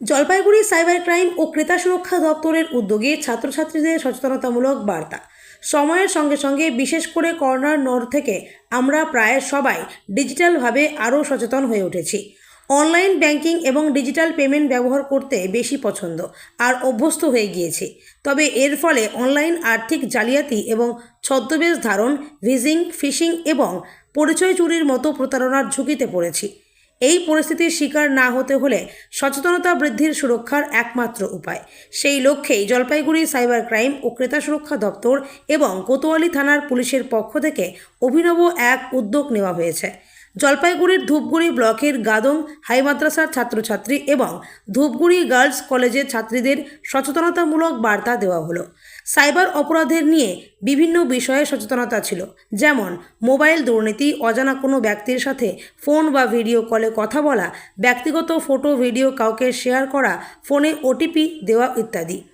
Jalpaiguri cyber crime ও ক্রেতা সুরক্ষা দপ্তরের উদ্যোগে ছাত্রছাত্রীদের সচেতনতামূলক বার্তা। সময়ের সঙ্গে সঙ্গে বিশেষ করে করোনার নর থেকে আমরা প্রায় সবাই ডিজিটালভাবে আরও সচেতন হয়ে উঠেছি। অনলাইন ব্যাংকিং এবং ডিজিটাল পেমেন্ট ব্যবহার করতে বেশি পছন্দ আর অভ্যস্ত হয়ে গিয়েছি। তবে এর ফলে অনলাইন আর্থিক জালিয়াতি এবং ছদ্মবেশ ধারণ, ভিজিং, ফিশিং এবং পরিচয় চুরির মতো প্রতারণার ঝুঁকিতে পড়েছি। এই পরিস্থিতির শিকার না হতে হলে সচেতনতা বৃদ্ধির সুরক্ষার একমাত্র উপায়। সেই লক্ষ্যেই জলপাইগুড়ি সাইবার ক্রাইম ও ক্রেতা সুরক্ষা দপ্তর এবং কোতোয়ালি থানার পুলিশের পক্ষ থেকে অভিনব এক উদ্যোগ নেওয়া হয়েছে। জলপাইগুড়ির ধূপগুড়ি ব্লকের গাদং হাই মাদ্রাসার ছাত্রছাত্রী এবং ধূপগুড়ি গার্লস কলেজের ছাত্রীদের সচেতনতামূলক বার্তা দেওয়া হলো। সাইবার অপরাধের নিয়ে বিভিন্ন বিষয়ে সচেতনতা ছিল। যেমন, মোবাইল দুর্নীতি, অজানা কোনো ব্যক্তির সাথে ফোন বা ভিডিও কলে কথা বলা, ব্যক্তিগত ফটো, ভিডিও কাউকে শেয়ার করা, ফোনে ওটিপি দেওয়া ইত্যাদি।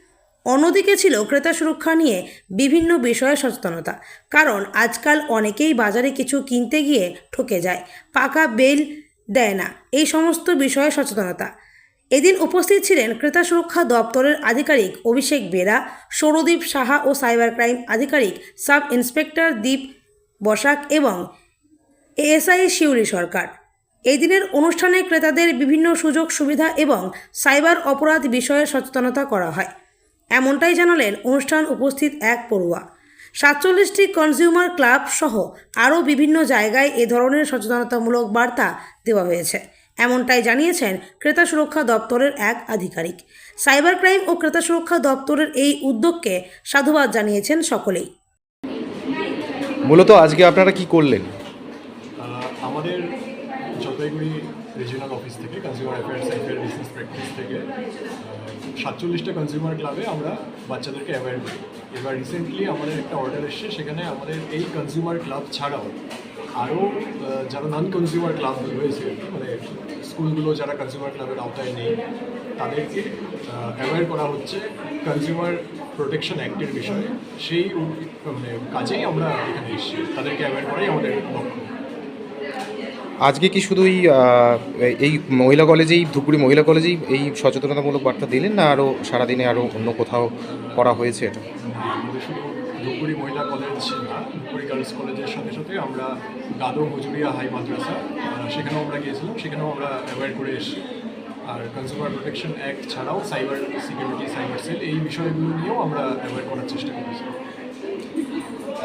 অন্যদিকে ছিল ক্রেতা সুরক্ষা নিয়ে বিভিন্ন বিষয়ে সচেতনতা। কারণ, আজকাল অনেকেই বাজারে কিছু কিনতে গিয়ে ঠকে যায়, পাকা বেল দেয় না, এই সমস্ত বিষয়ে সচেতনতা। এদিন উপস্থিত ছিলেন ক্রেতা সুরক্ষা দপ্তরের আধিকারিক অভিষেক বেরা, সৌরদীপ সাহা ও সাইবার ক্রাইম আধিকারিক সাব ইন্সপেক্টর দীপ বসাক এবং এএসআই শিউলি সরকার। এই দিনের অনুষ্ঠানে ক্রেতাদের বিভিন্ন সুযোগ, সুবিধা এবং সাইবার অপরাধ বিষয়ে সচেতনতা করা হয়। এমনটাই জানালেন অনুষ্ঠান উপস্থিত এক পড়ুয়া। সাতচল্লিশটি কনজিউমার ক্লাব সহ আরও বিভিন্ন জায়গায় এ ধরনের সচেতনতামূলক বার্তা দেওয়া হয়েছে। এমনটাই জানিয়েছেন ক্রেতা সুরক্ষা দপ্তরের এক আধিকারিক। সাইবার ক্রাইম ও ক্রেতা সুরক্ষা দপ্তরের এই উদ্যোগকে সাধুবাদ জানিয়েছেন সকলেই। মূলত আজকে আপনারা কি করলেন? আমাদের জলপাইগুড়ি রিজিওনাল অফিস থেকে consumer affairs affair business practice থেকে সাতচল্লিশটা কনজিউমার ক্লাবে আমরা বাচ্চাদেরকে অ্যাওয়্যার করি। এবার রিসেন্টলি আমাদের একটা অর্ডার এসছে সেখানে আমাদের এই কনজিউমার ক্লাব ছাড়াও আরও যারা নন কনজিউমার ক্লাব রয়েছে মানে স্কুলগুলো যারা কনজিউমার ক্লাবের আওতায় নেই তাদেরকে অ্যাওয়্যার করা হচ্ছে কনজিউমার প্রোটেকশন অ্যাক্টের বিষয়ে। সেই মানে কাজেই আমরা এখানে এসেছি। তাদেরকে অ্যাওয়্যার করাই আমাদের লক্ষ্য। আজকে কি শুধু আহ, এই মহিলা কলেজেই ধুপগুড়ি মহিলা কলেজেই এই সচেতনতামূলক বার্তা দিলেন না আরও সারাদিনে আরও অন্য কোথাও করা হয়েছে এটা? ধূপগুড়ি মহিলা কলেজ না ধূপগুড়ি গার্লস কলেজের সাথে সাথে আমরা গাদো মজুরিয়া হাই মাদ্রাসা সেখানেও আমরা গিয়েছিলাম সেখানেও আমরা অ্যাভয়েড করে এসেছি। আর কনজিউমার প্রোটেকশন অ্যাক্ট ছাড়াও সাইবার সিকিউরিটি সাইবার সেল এই বিষয়গুলো নিয়েও আমরা অ্যাভয়েড করার চেষ্টা করেছি।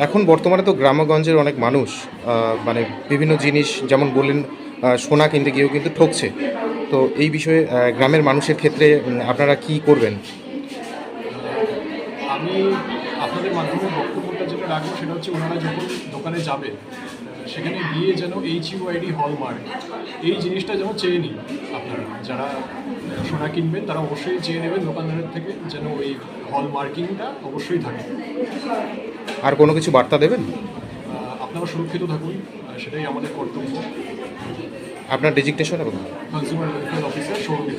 এখন বর্তমানে তো গ্রামগঞ্জের অনেক মানুষ মানে বিভিন্ন জিনিস যেমন বললেন সোনা কিনতে গিয়েও কিন্তু ঠকছে। তো এই বিষয়ে গ্রামের মানুষের ক্ষেত্রে আপনারা কি করবেন? আমি আপনাদের মাধ্যমে বক্তব্যটা যেটা রাখব সেটা হচ্ছে ওনারা যখন দোকানে যাবে সেখানে গিয়ে যেন এইচ ইউআইডি হলমার্ক এই জিনিসটা যেন চেয়ে নিন আপনারা। যারা সোনা কিনবেন তারা অবশ্যই চেয়ে নেবেন দোকানদারের থেকে যেন ওই হলমার্কিংটা অবশ্যই থাকে। আর কোনো কিছু বার্তা দেবেন? আপনারা সুরক্ষিত থাকুন সেটাই আমাদের কর্তব্য। আপনার ডেজিগনেশন এবং কনজিউমার ওয়েলফেয়ার অফিসার সরকার